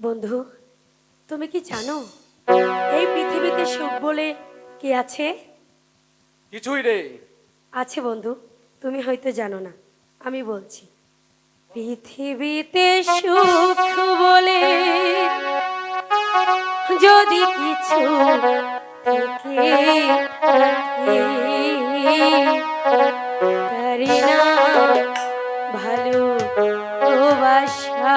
বন্ধু তুমি কি জানো এই পৃথিবীতে সুখ বলে কি আছে? কিছুই রে আছে বন্ধু তুমি হয়তো জানো না আমি বলছি। পৃথিবীতে সুখ বলে যদি কিছু থাকে, ভালো বাসা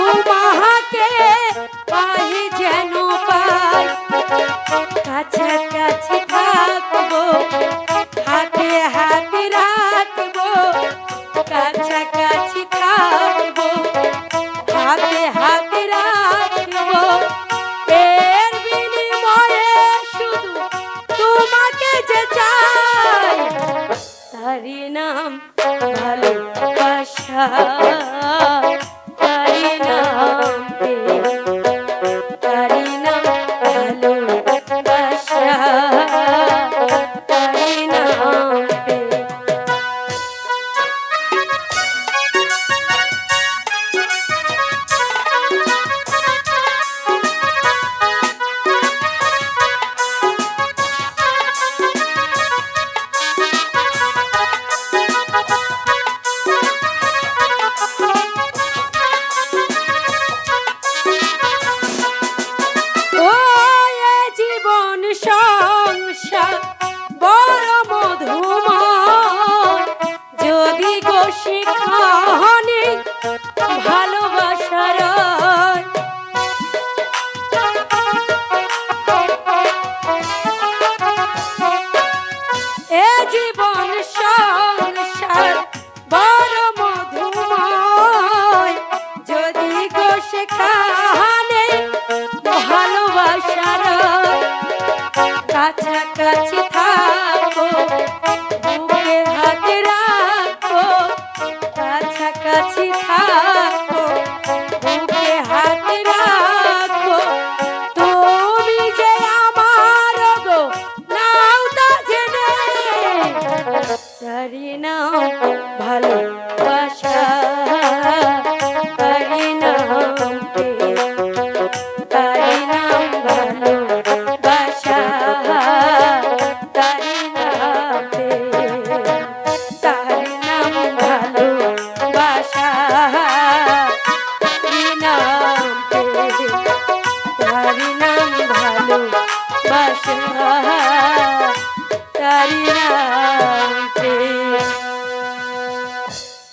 তোমাকে পাই যেন পাই। কাছাকাছি থাকব, হাতে হাতে রাখব, কাছাকাছি থাকব, হাতে হাতে রাখব। এর বিনিময়ে শুধু তোমাকে যে চাই তারি নাম ভালোবাসা। তারি নাম ভালোবাসা। সেখানে ভালোবাসার কাছাকাছি থাকো বুকে হাতে রাখো কাছাকাছি থাকো বুকে হাতে রাখো তুমি যে আমার গো, নাও তা জেনে। তারি নাও ভালোবাসা।